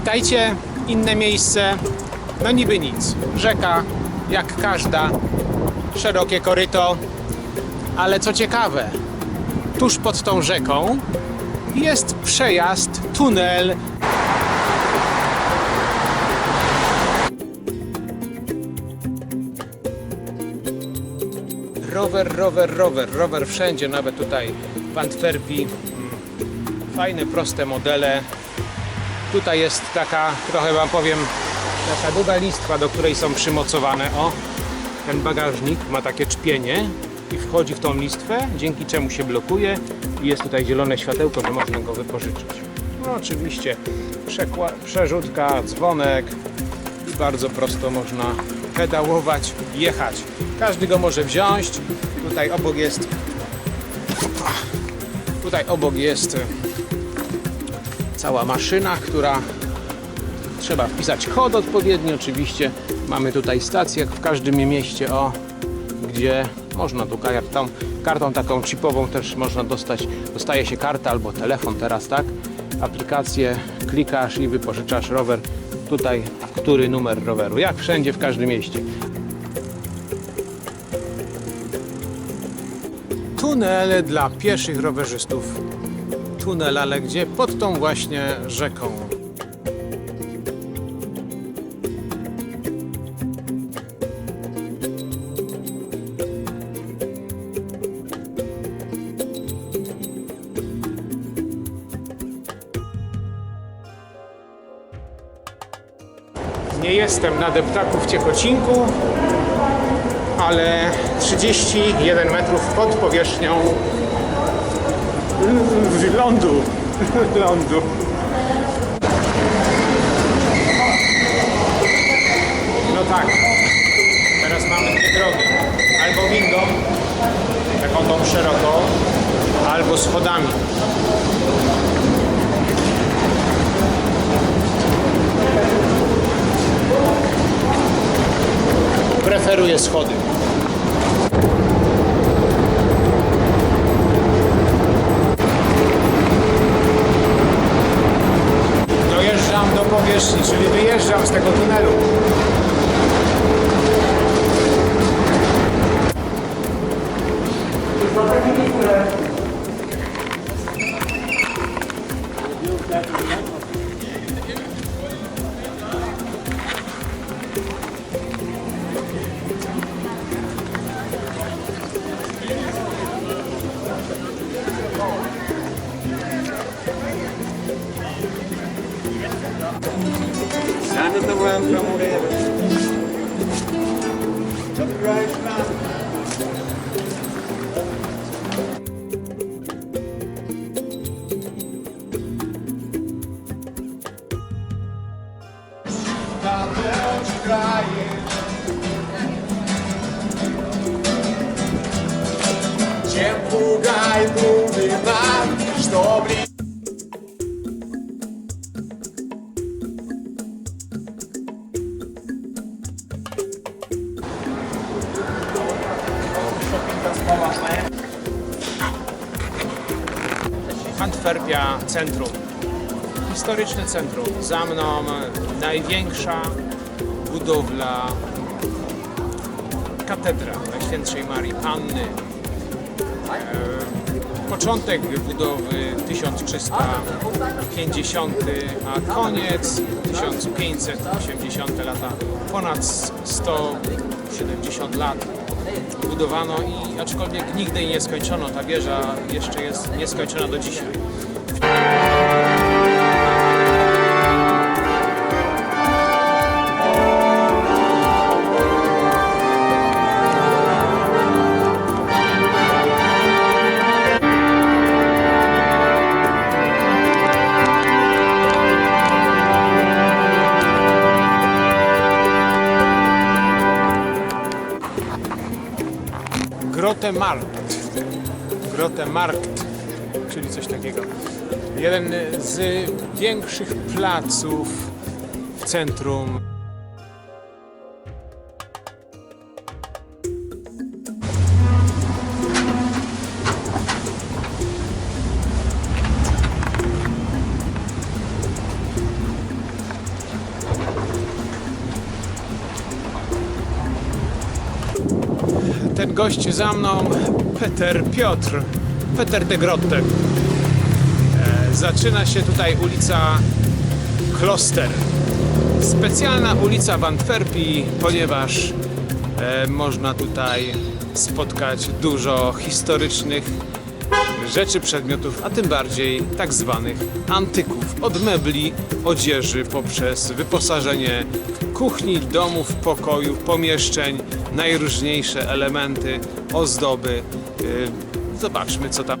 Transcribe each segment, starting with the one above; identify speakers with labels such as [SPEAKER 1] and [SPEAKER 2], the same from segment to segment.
[SPEAKER 1] Witajcie, inne miejsce, no niby nic. Rzeka, jak każda, szerokie koryto, ale co ciekawe, tuż pod tą rzeką jest przejazd, tunel. Rower, rower, rower, rower wszędzie, nawet tutaj w Antwerpii. Mm, Fajne, proste modele. Tutaj jest taka, trochę wam powiem, taka długa listwa, do której są przymocowane. O, ten bagażnik ma takie czpienie i wchodzi w tą listwę, dzięki czemu się blokuje i jest tutaj zielone światełko, że można go wypożyczyć. No oczywiście przerzutka, dzwonek i bardzo prosto można pedałować, jechać. Każdy go może wziąć. Tutaj obok jest tutaj obok jest cała maszyna, która trzeba wpisać kod odpowiedni oczywiście. Mamy tutaj stację jak w każdym mieście, o, gdzie można tu kartą, kartą taką chipową też można dostać, dostaje się kartę albo telefon teraz, tak? Aplikację, klikasz i wypożyczasz rower tutaj, który numer roweru, jak wszędzie w każdym mieście. Tunele dla pieszych rowerzystów. Tunel, ale gdzie? Pod tą właśnie rzeką. Nie jestem na deptaku w Ciechocinku, ale 31 metrów pod powierzchnią lądu. lądu. No tak, teraz mamy dwie drogi. Albo windą, taką tą szeroką, albo schodami. Preferuję schody. Keine
[SPEAKER 2] Tawam Kamurera. Copyright Master.
[SPEAKER 3] Чем пугай глубина, что ближе
[SPEAKER 1] centrum. Historyczne centrum. Za mną największa budowla katedra Najświętszej Marii Panny. E, Początek budowy 1350, a koniec 1580 lata. Ponad 170 lat budowano i aczkolwiek nigdy nie skończono, ta wieża jeszcze jest nieskończona do dzisiaj. Grote Markt. Czyli coś takiego. Jeden z większych placów w centrum. Gość za mną, Peter Piotr, Peter de Grotte. E, zaczyna się tutaj ulica Kloster. Specjalna ulica w Antwerpii, ponieważ e, można tutaj spotkać dużo historycznych rzeczy, przedmiotów, a tym bardziej tak zwanych antyków. Od mebli, odzieży, poprzez wyposażenie kuchni, domów, pokojów, pomieszczeń, najróżniejsze elementy, ozdoby. Yy, Zobaczmy, co tam.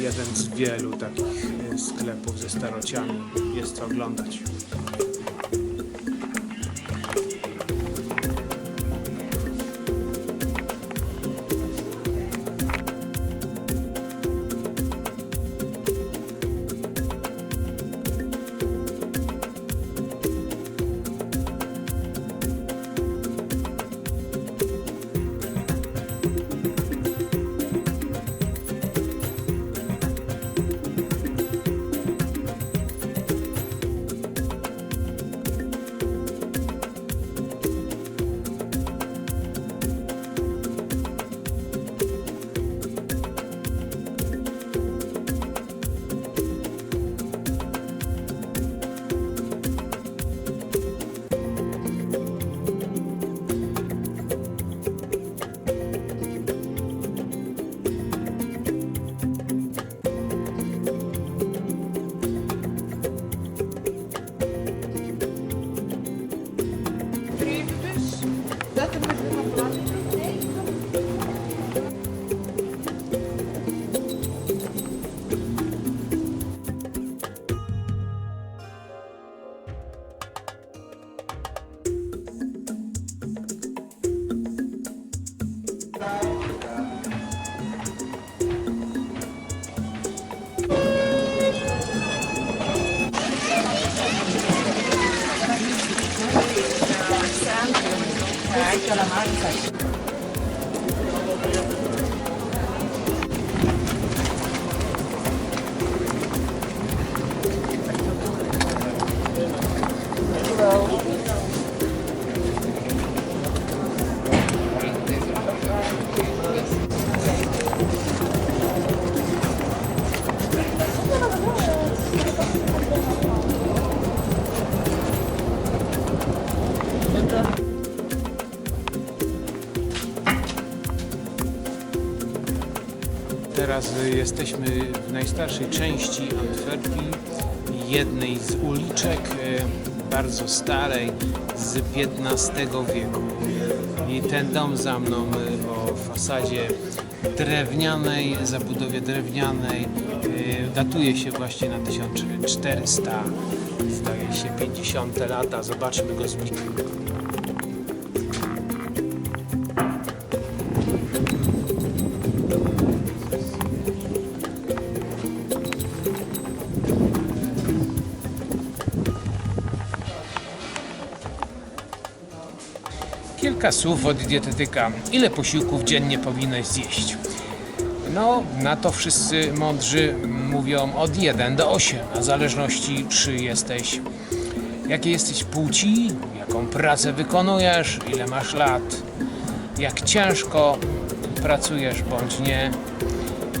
[SPEAKER 1] Jeden z wielu takich e, sklepów ze starociami. Jest co oglądać. Teraz y, jesteśmy w najstarszej części Antwerpii, jednej z uliczek y, bardzo starej z XV wieku. I ten dom za mną y, o fasadzie drewnianej, zabudowie drewnianej y, datuje się właśnie na 1400, zdaje się 50 lata. Zobaczmy go z bliska. Kilka słów od dietetyka. Ile posiłków dziennie powinnaś zjeść? No, na to wszyscy mądrzy mówią od 1 do 8, a w zależności czy jesteś, jakiej jesteś płci, jaką pracę wykonujesz, ile masz lat, jak ciężko pracujesz bądź nie,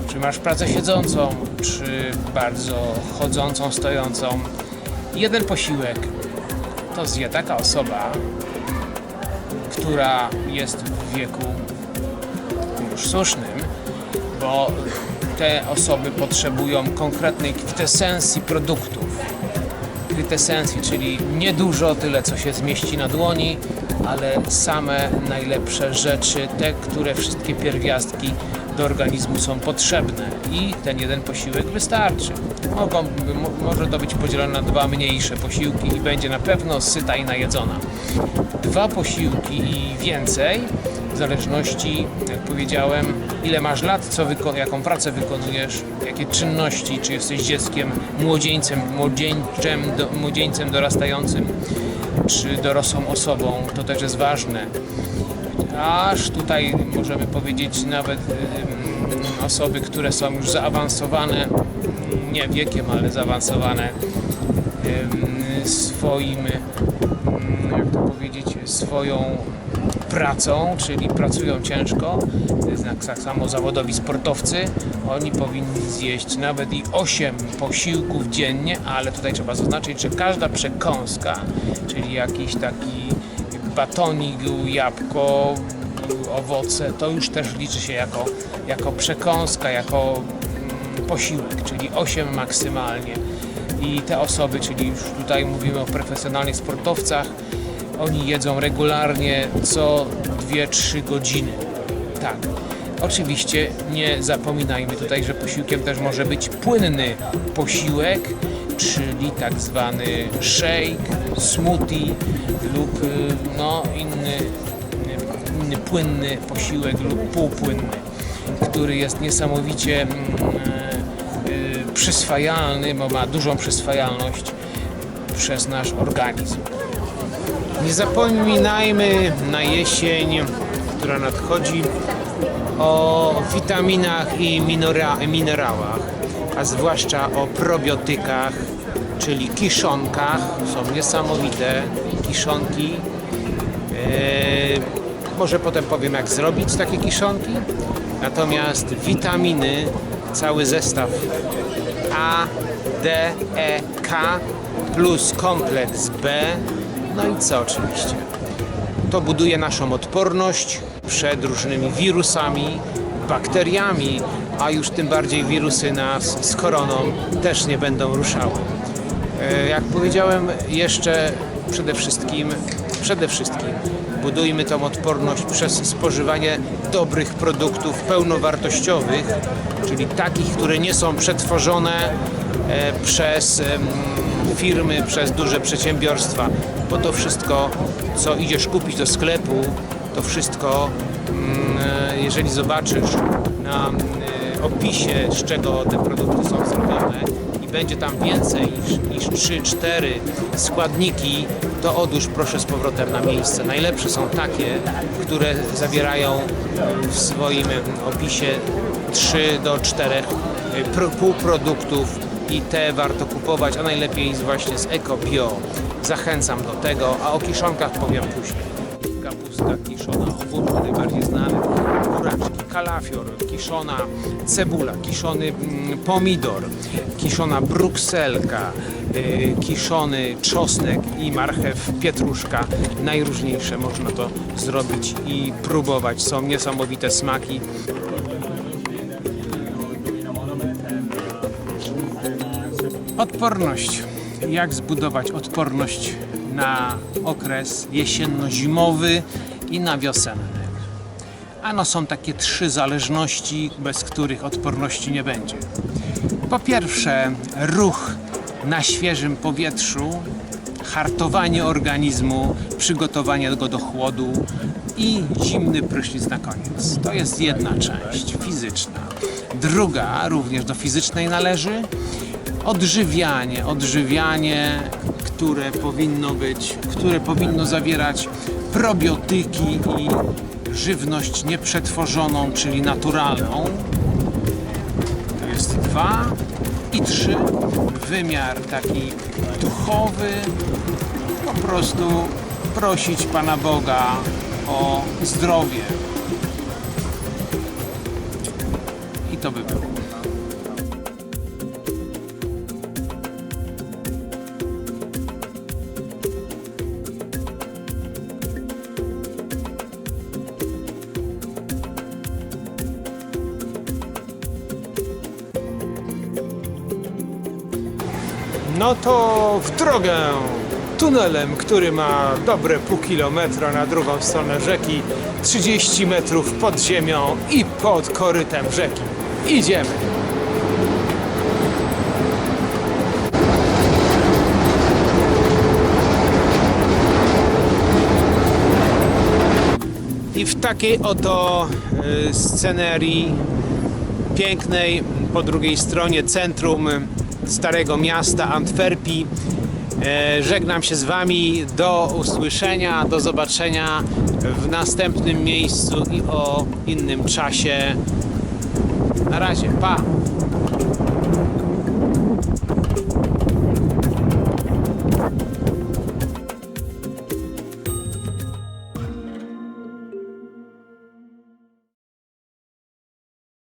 [SPEAKER 1] czy masz pracę siedzącą, czy bardzo chodzącą, stojącą. Jeden posiłek to zje taka osoba, która jest w wieku już słusznym, bo te osoby potrzebują konkretnej kwintesencji produktów. kwintesencji, czyli niedużo, tyle co się zmieści na dłoni, ale same najlepsze rzeczy, te, które wszystkie pierwiastki do organizmu są potrzebne i ten jeden posiłek wystarczy. Mogą, mo, może to być podzielone na dwa mniejsze posiłki i będzie na pewno syta i najedzona. Dwa posiłki i więcej, w zależności, jak powiedziałem, ile masz lat, co jaką pracę wykonujesz, jakie czynności, czy jesteś dzieckiem, młodzieńcem, młodzieńczem, do, młodzieńcem dorastającym, czy dorosłą osobą, to też jest ważne. Aż tutaj możemy powiedzieć nawet osoby, które są już zaawansowane, nie wiekiem, ale zaawansowane ym, swoim, powiedzieć, swoją pracą, czyli pracują ciężko, tak samo zawodowi sportowcy, oni powinni zjeść nawet i 8 posiłków dziennie, ale tutaj trzeba zaznaczyć, że każda przekąska, czyli jakiś taki batonik, jabłko, owoce, to już też liczy się jako, jako przekąska, jako mm, posiłek, czyli 8 maksymalnie. I te osoby, czyli już tutaj mówimy o profesjonalnych sportowcach, oni jedzą regularnie co 2-3 godziny. Tak. Oczywiście nie zapominajmy tutaj, że posiłkiem też może być płynny posiłek, czyli tak zwany shake, smoothie lub y, no, inny, inny płynny posiłek lub półpłynny, który jest niesamowicie mm, y, y, przyswajalny, bo ma dużą przyswajalność przez nasz organizm. Nie zapominajmy na jesień, która nadchodzi, o witaminach i minerałach, a zwłaszcza o probiotykach, czyli kiszonkach. Są niesamowite kiszonki. Eee, może potem powiem, jak zrobić takie kiszonki. Natomiast witaminy, cały zestaw A, D, E, K plus kompleks B, no i co oczywiście. To buduje naszą odporność przed różnymi wirusami, bakteriami, a już tym bardziej wirusy nas z koroną też nie będą ruszały. E, Jak powiedziałem, jeszcze przede wszystkim, przede wszystkim budujmy tą odporność przez spożywanie dobrych produktów pełnowartościowych, czyli takich, które nie są przetworzone e, przez firmy, przez duże przedsiębiorstwa, bo to wszystko, co idziesz kupić do sklepu, to wszystko, mm, jeżeli zobaczysz na e, opisie, z czego te produkty są zrobione i będzie tam więcej niż, niż 3-4 składniki, to odłóż proszę z powrotem na miejsce. Najlepsze są takie, które zawierają w swoim opisie 3 do 4 pro- półproduktów i te warto kupować, a najlepiej właśnie z Eco Bio. Zachęcam do tego, a o kiszonkach powiem później. Kapusta kiszona, ogórki najbardziej znane, buraczki, kalafior, kiszona cebula, kiszony mm, pomidor, kiszona brukselka, y, kiszony czosnek i marchew pietruszka. Najróżniejsze można to zrobić i próbować. Są niesamowite smaki. Odporność. Jak zbudować odporność na okres jesienno-zimowy i na wiosenny? Ano są takie trzy zależności, bez których odporności nie będzie. Po pierwsze, ruch na świeżym powietrzu, hartowanie organizmu, przygotowanie go do chłodu i zimny prysznic na koniec. To jest jedna część fizyczna. Druga, również do fizycznej należy, odżywianie, odżywianie, które powinno być, które powinno zawierać probiotyki i żywność nieprzetworzoną, czyli naturalną. To jest dwa i trzy. Wymiar taki duchowy, po prostu prosić Pana Boga o zdrowie. I to by było. No to w drogę tunelem, który ma dobre pół kilometra na drugą stronę rzeki, 30 metrów pod ziemią i pod korytem rzeki. Idziemy. I w takiej oto y, scenerii pięknej po drugiej stronie centrum starego miasta Antwerpii. E, Żegnam się z Wami. Do usłyszenia, do zobaczenia w następnym miejscu i o innym czasie. Na razie, pa!